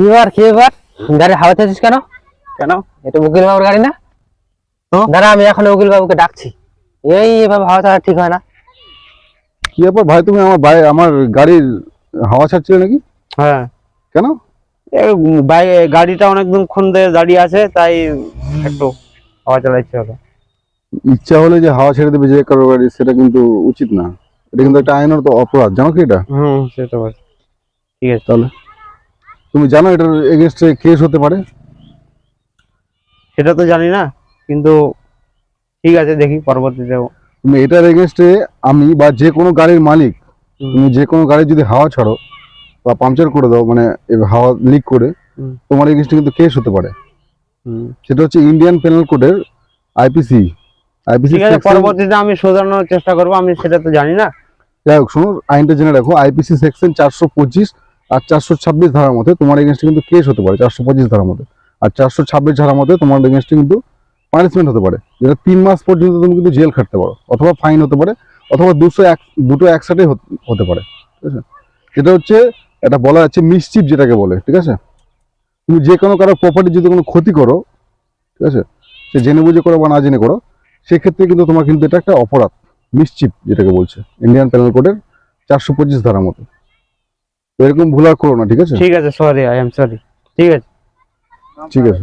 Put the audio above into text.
কি ব্যাপার কি ব্যাপার গাড়ি হাওয়া চাচ্ছিস কেন? কেন? এটা উকিল বাবুর গাড়ি না? দাঁড়া আমি এখন উকিল বাবুকে ডাকছি। এই এভাবে হাওয়া ছাড়া ঠিক হয় না। কি ব্যাপার? ভাই তুমি আমার বাই আমার গাড়ির হাওয়া ছাড়ছিলে নাকি? হ্যাঁ। কেন? বাই গাড়িটা অনেকদিন ক্ষণ ধরে দাঁড়িয়ে আছে তাই একটু হাওয়া ইচ্ছা হলে যে হাওয়া ছেড়ে দেবে যে কারও গাড়ি সেটা কিন্তু উচিত না। এটা কিন্তু একটা আইনের তো অপরাধ জানো কি এটা? হুম সেটা বল ঠিক আছে। তাহলে? তুমি জানো এটার এগেনস্টে কেস হতে পারে? সেটা তো জানি না কিন্তু ঠিক আছে দেখি পরবর্তীতে। তুমি এটার এগেনস্টে আমি বা যে কোনো গাড়ির মালিক তুমি যে কোনো গাড়ি যদি হাওয়া ছাড়ো বা পাংচার করে দাও মানে হাওয়া লিক করে তোমার এগেনস্টে কিন্তু কেস হতে পারে। সেটা হচ্ছে ইন্ডিয়ান পেনাল কোডের আইপিসি আইপিসি পরবর্তীতে আমি শোধানোর চেষ্টা করব আমি সেটা তো জানি না। যাই হোক শোনো আইনটা জেনে রাখো আইপিসি সেকশন চারশো পঁচিশ আর চারশো ছাব্বিশ ধারার মধ্যে তোমার এগেনস্টে কিন্তু কেস হতে পারে, চারশো পঁচিশ ধারার মধ্যে। আর চারশো ছাব্বিশ ধারার মধ্যে তোমার এগেনস্টে কিন্তু পানিশমেন্ট হতে পারে, যেটা তিন মাস পর্যন্ত তুমি কিন্তু জেল খাটতে পারো, অথবা ফাইন হতে পারে, অথবা দুশো এক, দুটো একসাথে হতে পারে, ঠিক আছে? যেটা হচ্ছে, এটা বলা যাচ্ছে মিসচিপ যেটাকে বলে, ঠিক আছে? তুমি যে কোনো কারও প্রপার্টি যদি কোনো ক্ষতি করো, ঠিক আছে? সে জেনে বুঝে করো বা না জেনে করো, সেক্ষেত্রে কিন্তু তোমার কিন্তু এটা একটা অপরাধ মিসচিপ যেটাকে বলছে ইন্ডিয়ান পেনাল কোডের চারশো পঁচিশ ধারার মতো এরকম ভুল আর করো না ঠিক আছে? ঠিক আছে সরি আই এম সরি ঠিক আছে। ঠিক আছে।